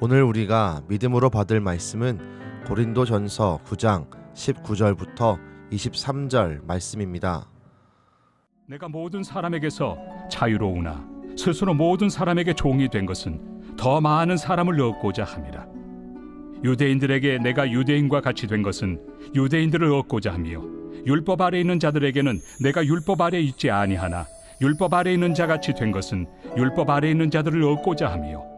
오늘 우리가 믿음으로 받을 말씀은 고린도 전서 9장 19절부터 23절 말씀입니다. 내가 모든 사람에게서 자유로우나 스스로 모든 사람에게 종이 된 것은 더 많은 사람을 얻고자 함이라. 유대인들에게 내가 유대인과 같이 된 것은 유대인들을 얻고자 함이요 율법 아래 있는 자들에게는 내가 율법 아래 있지 아니하나 율법 아래 있는 자 같이 된 것은 율법 아래 있는 자들을 얻고자 함이요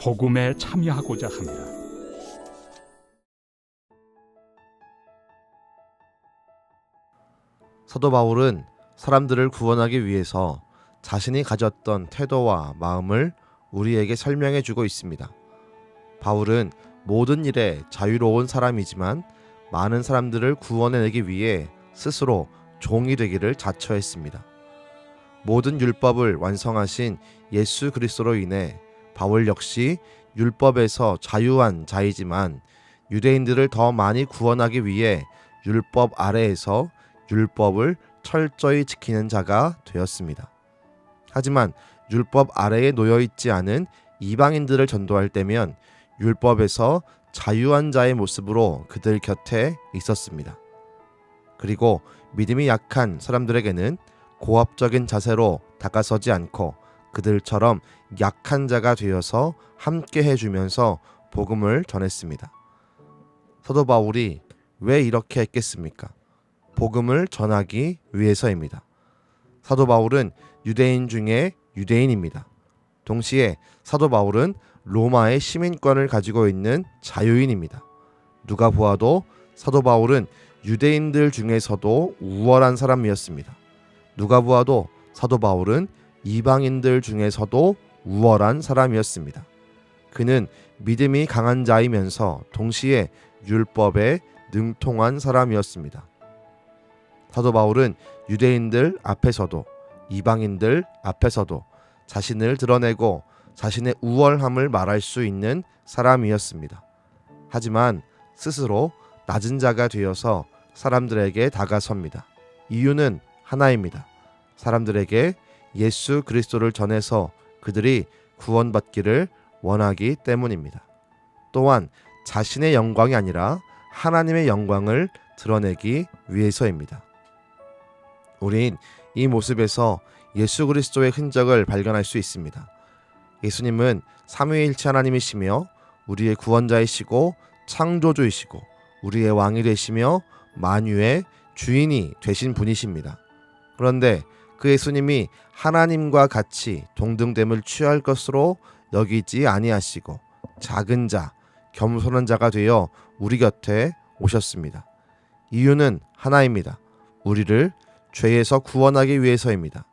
복음에 참여하고자 함이라. 사도 바울은 사람들을 구원하기 위해서 자신이 가졌던 태도와 마음을 우리에게 설명해 주고 있습니다. 바울은 모든 일에 자유로운 사람이지만 많은 사람들을 구원해내기 위해 스스로 종이 되기를 자처했습니다. 모든 율법을 완성하신 예수 그리스도로 인해 바울 역시 율법에서 자유한 자이지만 유대인들을 더 많이 구원하기 위해 율법 아래에서 율법을 철저히 지키는 자가 되었습니다. 하지만 율법 아래에 놓여 있지 않은 이방인들을 전도할 때면 율법에서 자유한 자의 모습으로 그들 곁에 있었습니다. 그리고 믿음이 약한 사람들에게는 고압적인 자세로 다가서지 않고 그들처럼 약한 자가 되어서 함께 해주면서 복음을 전했습니다. 사도 바울이 왜 이렇게 했겠습니까? 복음을 전하기 위해서입니다. 사도 바울은 유대인 중에 유대인입니다. 동시에 사도 바울은 로마의 시민권을 가지고 있는 자유인입니다. 누가 보아도 사도 바울은 유대인들 중에서도 우월한 사람이었습니다. 누가 보아도 사도 바울은 이방인들 중에서도 우월한 사람이었습니다. 그는 믿음이 강한 자이면서 동시에 율법에 능통한 사람이었습니다. 사도 바울은 유대인들 앞에서도 이방인들 앞에서도 자신을 드러내고 자신의 우월함을 말할 수 있는 사람이었습니다. 하지만 스스로 낮은 자가 되어서 사람들에게 다가섭니다. 이유는 하나입니다. 사람들에게 예수 그리스도를 전해서 그들이 구원받기를 원하기 때문입니다. 또한 자신의 영광이 아니라 하나님의 영광을 드러내기 위해서입니다. 우린 이 모습에서 예수 그리스도의 흔적을 발견할 수 있습니다. 예수님은 삼위일체 하나님이시며 우리의 구원자이시고 창조주이시고 우리의 왕이 되시며 만유의 주인이 되신 분이십니다. 그런데 그 예수님이 하나님과 같이 동등됨을 취할 것으로 여기지 아니하시고 작은 자, 겸손한 자가 되어 우리 곁에 오셨습니다. 이유는 하나입니다. 우리를 죄에서 구원하기 위해서입니다.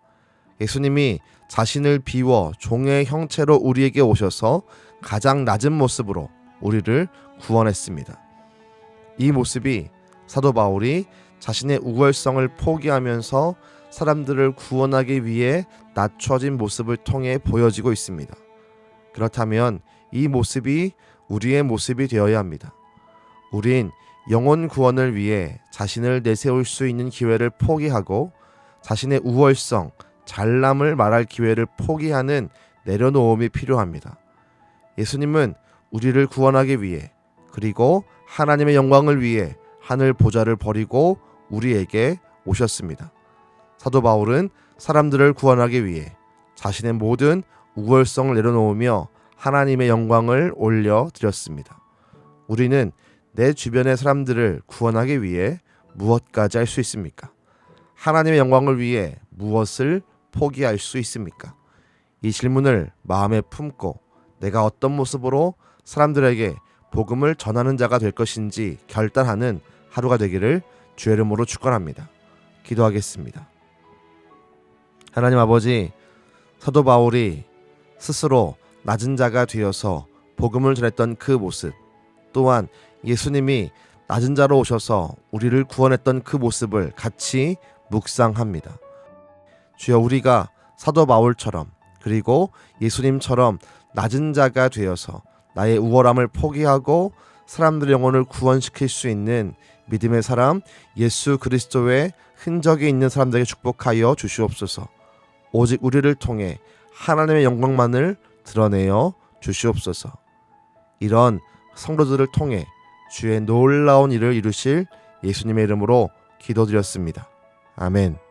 예수님이 자신을 비워 종의 형체로 우리에게 오셔서 가장 낮은 모습으로 우리를 구원했습니다. 이 모습이 사도 바울이 자신의 우월성을 포기하면서 사람들을 구원하기 위해 낮춰진 모습을 통해 보여지고 있습니다. 그렇다면 이 모습이 우리의 모습이 되어야 합니다. 우린 영혼 구원을 위해 자신을 내세울 수 있는 기회를 포기하고 자신의 우월성, 잘남을 말할 기회를 포기하는 내려놓음이 필요합니다. 예수님은 우리를 구원하기 위해 그리고 하나님의 영광을 위해 하늘 보좌를 버리고 우리에게 오셨습니다. 사도 바울은 사람들을 구원하기 위해 자신의 모든 우월성을 내려놓으며 하나님의 영광을 올려 드렸습니다. 우리는 내 주변의 사람들을 구원하기 위해 무엇까지 할 수 있습니까? 하나님의 영광을 위해 무엇을 포기할 수 있습니까? 이 질문을 마음에 품고 내가 어떤 모습으로 사람들에게 복음을 전하는 자가 될 것인지 결단하는 하루가 되기를 주의 이름으로 축원합니다. 기도하겠습니다. 하나님 아버지 사도 바울이 스스로 낮은 자가 되어서 복음을 전했던 그 모습 또한 예수님이 낮은 자로 오셔서 우리를 구원했던 그 모습을 같이 묵상합니다. 주여 우리가 사도 바울처럼 그리고 예수님처럼 낮은 자가 되어서 나의 우월함을 포기하고 사람들의 영혼을 구원시킬 수 있는 믿음의 사람 예수 그리스도의 흔적이 있는 사람들에게 축복하여 주시옵소서. 오직 우리를 통해 하나님의 영광만을 드러내어 주시옵소서. 이런 성도들을 통해 주의 놀라운 일을 이루실 예수님의 이름으로 기도드렸습니다. 아멘.